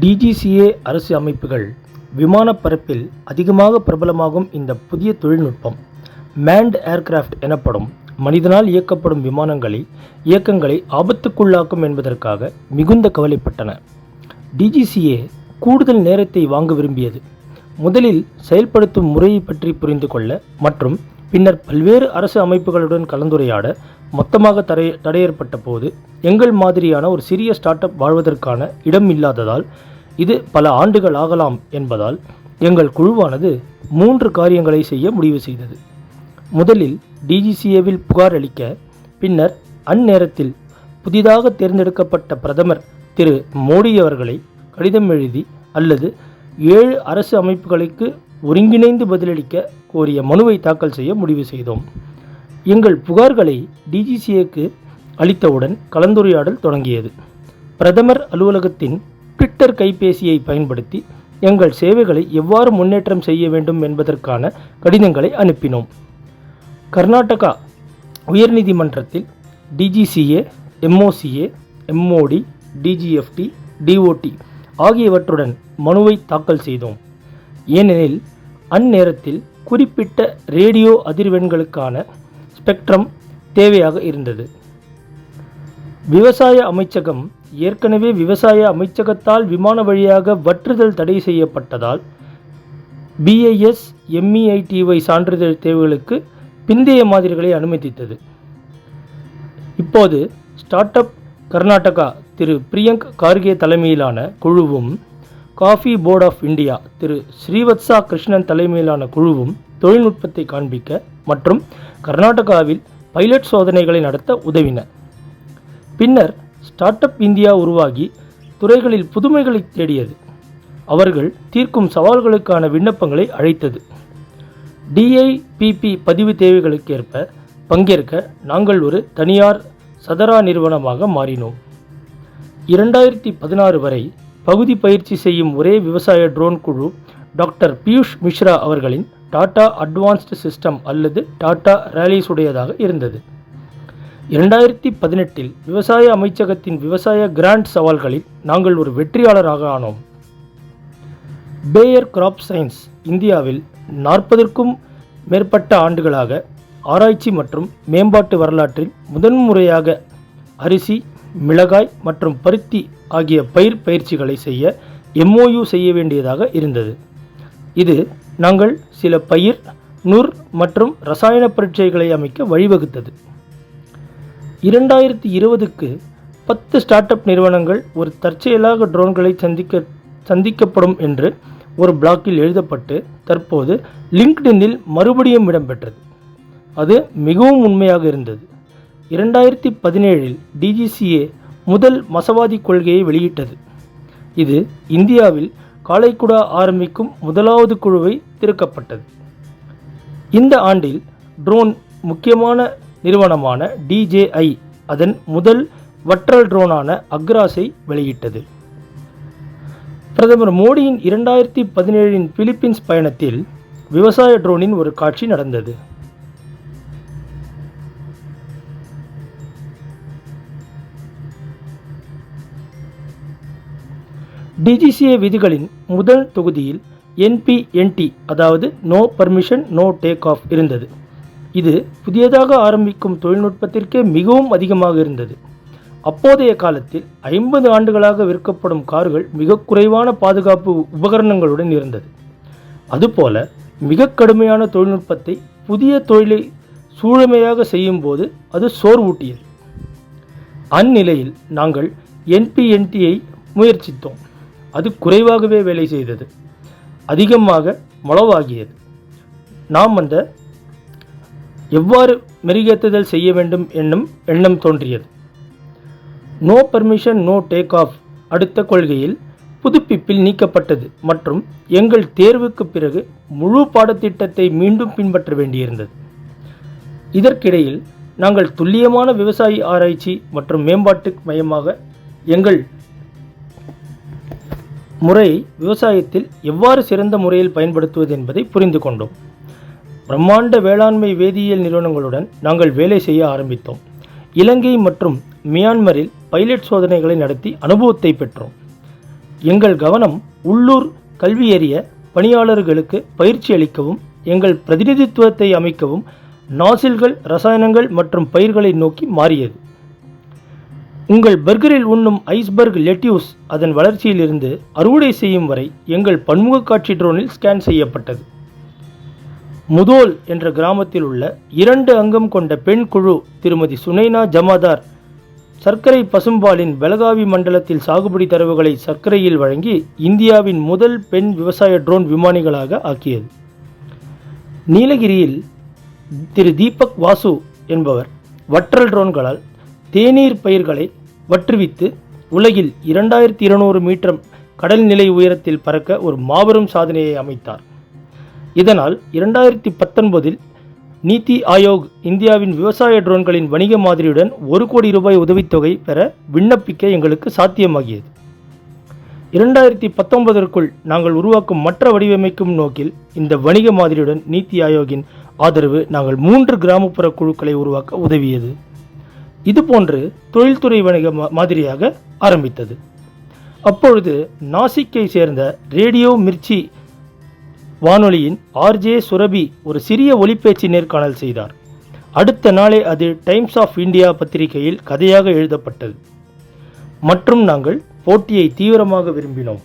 DGCA அரசு அமைப்புகள் விமானப் பரப்பில் அதிகமாக பிரபலமாகும் இந்த புதிய தொழில்நுட்பம். மேன்ட் ஏர்கிராஃப்ட் எனப்படும் மனிதனால் இயக்கப்படும் விமானங்களை இயக்கங்களை ஆபத்துக்குள்ளாக்கும் என்பதற்காக மிகுந்த கவலைப்பட்டன. டிஜிசிஏ கூடுதல் நேரத்தை வாங்க விரும்பியது. முதலில் செயல்படுத்தும் முறையை பற்றி புரிந்து கொள்ள மற்றும் பின்னர் பல்வேறு அரசு அமைப்புகளுடன் கலந்துரையாட மொத்தமாக தடை தடையேற்பட்ட போது எங்கள் மாதிரியான ஒரு சிறிய ஸ்டார்ட் அப் வாழ்வதற்கான இடம் இல்லாததால் இது பல ஆண்டுகள் ஆகலாம் என்பதால் எங்கள் குழுவானது மூன்று காரியங்களை செய்ய முடிவு செய்தது. முதலில் டிஜிசிஏவில் புகார் அளிக்க பின்னர் அந்நேரத்தில் புதிதாக தேர்ந்தெடுக்கப்பட்ட பிரதமர் திரு மோடி அவர்களை கடிதம் எழுதி அல்லது ஏழு அரசு அமைப்புகளுக்கு ஒருங்கிணைந்து பதிலளிக்க கோரிய மனுவை தாக்கல் செய்ய முடிவு செய்தோம். எங்கள் புகார்களை டிஜிசிஏக்கு அளித்தவுடன் கலந்துரையாடல் தொடங்கியது. பிரதமர் அலுவலகத்தின் ட்விட்டர் கைபேசியை பயன்படுத்தி எங்கள் சேவைகளை எவ்வாறு முன்னேற்றம் செய்ய வேண்டும் என்பதற்கான கடிதங்களை அனுப்பினோம். கர்நாடகா உயர்நீதிமன்றத்தில் DGCA MOCA MOD DGFT DOT ஆகியவற்றுடன் மனுவை தாக்கல் செய்தோம். ஏனெனில் அந்நேரத்தில் குறிப்பிட்ட ரேடியோ அதிர்வெண்களுக்கான ஸ்பெக்ட்ரம் தேவையாக இருந்தது. விவசாய அமைச்சகம் ஏற்கனவே விவசாய அமைச்சகத்தால் விமான வழியாக வற்றுதல் தடை செய்யப்பட்டதால் பிஐஎஸ் எம்இஐடிஒய் சான்றிதழ் தேவைகளுக்கு பிந்தைய மாதிரிகளை அனுமதித்தது. இப்போது ஸ்டார்ட் அப் கர்நாடகா திரு பிரியங்க் கார்கே தலைமையிலான குழுவும் காஃபி போர்ட் ஆஃப் இந்தியா திரு ஸ்ரீவத்சா கிருஷ்ணன் தலைமையிலான குழுவும் தொழில்நுட்பத்தை காண்பிக்க மற்றும் கர்நாடகாவில் பைலட் சோதனைகளை நடத்த உதவின. பின்னர் ஸ்டார்ட் அப் இந்தியா உருவாகி துறைகளில் புதுமைகளை தேடியது. அவர்கள் தீர்க்கும் சவால்களுக்கான விண்ணப்பங்களை அழைத்தது. டிஐபிபி பதிவு தேவைகளுக்கேற்ப பங்கேற்க நாங்கள் ஒரு தனியார் சதரா நிறுவனமாக மாறினோம். இரண்டாயிரத்தி பதினாறு வரை பகுதி பயிற்சி செய்யும் ஒரே விவசாய ட்ரோன் குழு டாக்டர் பியூஷ் மிஸ்ரா அவர்களின் டாடா அட்வான்ஸ்டு சிஸ்டம் அல்லது டாடா ரேலிஸ் உடையதாக இருந்தது. இரண்டாயிரத்தி பதினெட்டில் விவசாய அமைச்சகத்தின் விவசாய கிராண்ட் சவால்களில் நாங்கள் ஒரு வெற்றியாளராக ஆனோம். பேயர் கிராப் சயின்ஸ் இந்தியாவில் நாற்பதற்கும் மேற்பட்ட ஆண்டுகளாக ஆராய்ச்சி மற்றும் மேம்பாட்டு வரலாற்றில் முதன்முறையாக அரிசி மிளகாய் மற்றும் பருத்தி ஆகிய பயிர் பயிற்சிகளை செய்ய எம்ஓயு செய்ய வேண்டியதாக இருந்தது. இது நாங்கள் சில பயிர் நுர் மற்றும் ரசாயன பரீட்சைகளை அமைக்க வழிவகுத்தது. இரண்டாயிரத்தி இருபதுக்கு பத்து ஸ்டார்ட் அப் நிறுவனங்கள் ஒரு தற்செயலாக ட்ரோன்களை சந்திக்க சந்திக்கப்படும் என்று ஒரு பிளாக்கில் எழுதப்பட்டு தற்போது லிங்க்டின்னில் மறுபடியும் இடம்பெற்றது. அது மிகவும் உண்மையாக இருந்தது. இரண்டாயிரத்தி பதினேழில் டிஜிசிஏ முதல் மசவாதி கொள்கையை வெளியிட்டது. இது இந்தியாவில் காலைக்குடா ஆரம்பிக்கும் முதலாவது குழுவை திறக்கப்பட்டது. இந்த ஆண்டில் ட்ரோன் முக்கியமான நிறுவனமான டிஜேஐ அதன் முதல் வற்றல் ட்ரோனான அக்ராஸை வெளியிட்டது. பிரதமர் மோடியின் இரண்டாயிரத்தி பதினேழின் பிலிப்பீன்ஸ் பயணத்தில் விவசாய ட்ரோனின் ஒரு காட்சி நடந்தது. டிஜிசிஏ விதிகளின் முதல் தொகுதியில் என்பிஎன்டி அதாவது no permission no take off இருந்தது. இது புதியதாக ஆரம்பிக்கும் தொழில்நுட்பத்திற்கே மிகவும் அதிகமாக இருந்தது. அப்போதைய காலத்தில் ஐம்பது ஆண்டுகளாக விற்கப்படும் கார்கள் மிக குறைவான பாதுகாப்பு உபகரணங்களுடன் இருந்தது. அதுபோல மிக கடுமையான தொழில்நுட்பத்தை புதிய தொழிலை சூழமையாக செய்யும்போது அது சோர்வூட்டியது. அந்நிலையில் நாங்கள் என்பிஎன்டியை முயற்சித்தோம். அது குறைவாகவே வேலை செய்தது. அதிகமாக மளவாகியது. நாம் அந்த எவ்வாறு மெருகேற்றுதல் செய்ய வேண்டும் என்னும் எண்ணம் தோன்றியது. No permission no take off அடுத்த கொள்கையில் புதுப்பிப்பில் நீக்கப்பட்டது மற்றும் எங்கள் தேர்வுக்கு பிறகு முழு பாடத்திட்டத்தை மீண்டும் பின்பற்ற வேண்டியிருந்தது. இதற்கிடையில் நாங்கள் துல்லியமான விவசாய ஆராய்ச்சி மற்றும் மேம்பாட்டு மையமாக எங்கள் முறையை விவசாயத்தில் எவ்வாறு சிறந்த முறையில் பயன்படுத்துவது என்பதை புரிந்து கொண்டோம். பிரம்மாண்ட வேளாண்மை வேதியியல் நிறுவனங்களுடன் நாங்கள் வேலை செய்ய ஆரம்பித்தோம். இலங்கை மற்றும் மியான்மரில் பைலட் சோதனைகளை நடத்தி அனுபவத்தை பெற்றோம். எங்கள் கவனம் உள்ளூர் கல்வியறிய பணியாளர்களுக்கு பயிற்சி அளிக்கவும் எங்கள் பிரதிநிதித்துவத்தை அமைக்கவும் நாசில்கள் ரசாயனங்கள் மற்றும் பயிர்களை நோக்கி மாறியது. உங்கள் பர்கரில் உண்ணும் ஐஸ்பர்க் லெட்யூஸ் அதன் வளர்ச்சியிலிருந்து அறுவடை செய்யும் வரை எங்கள் பன்முக காட்சி ட்ரோனில் ஸ்கேன் செய்யப்பட்டது. முதோல் என்ற கிராமத்தில் உள்ள இரண்டு அங்கம் கொண்ட பெண் குழு திருமதி சுனைனா ஜமாதார் சர்க்கரை பசும்பாலின் பெலகாவி மண்டலத்தில் சாகுபடி தரவுகளை சர்க்கரையில் வழங்கி இந்தியாவின் முதல் பெண் விவசாய ட்ரோன் விமானிகளாக ஆக்கியது. நீலகிரியில் திரு தீபக் வாசு என்பவர் வற்றல் ட்ரோன்களால் தேநீர் பயிர்களை வற்றுவித்து உலகில் இரண்டாயிரத்தி இருநூறு மீட்டர் கடல் நிலை உயரத்தில் பறக்க ஒரு மாபெரும் சாதனையை அமைத்தார். இதனால் இரண்டாயிரத்தி பத்தொன்பதில் நீத்தி ஆயோக் இந்தியாவின் விவசாய ட்ரோன்களின் வணிக மாதிரியுடன் ஒரு கோடி ரூபாய் உதவித்தொகை பெற விண்ணப்பிக்க எங்களுக்கு சாத்தியமாகியது. இரண்டாயிரத்தி பத்தொன்பதற்குள் நாங்கள் உருவாக்கும் மற்ற வடிவமைக்கும் நோக்கில் இந்த வணிக மாதிரியுடன் நீத்தி ஆயோக்கின் ஆதரவு நாங்கள் மூன்று கிராமப்புற குழுக்களை உருவாக்க உதவியது. இது போன்று தொழில்துறை வணிக மாதிரியாக ஆரம்பித்தது. அப்பொழுது நாசிக்கை சேர்ந்த ரேடியோ மிர்ச்சி வானொலியின் ஆர்ஜே சுரபி ஒரு சிறிய ஒலிப்பேச்சு நேர்காணல் செய்தார். அடுத்த நாளே அது டைம்ஸ் ஆஃப் இந்தியா பத்திரிகையில் கதையாக எழுதப்பட்டது. மற்றும் நாங்கள் போட்டியை தீவிரமாக விரும்பினோம்.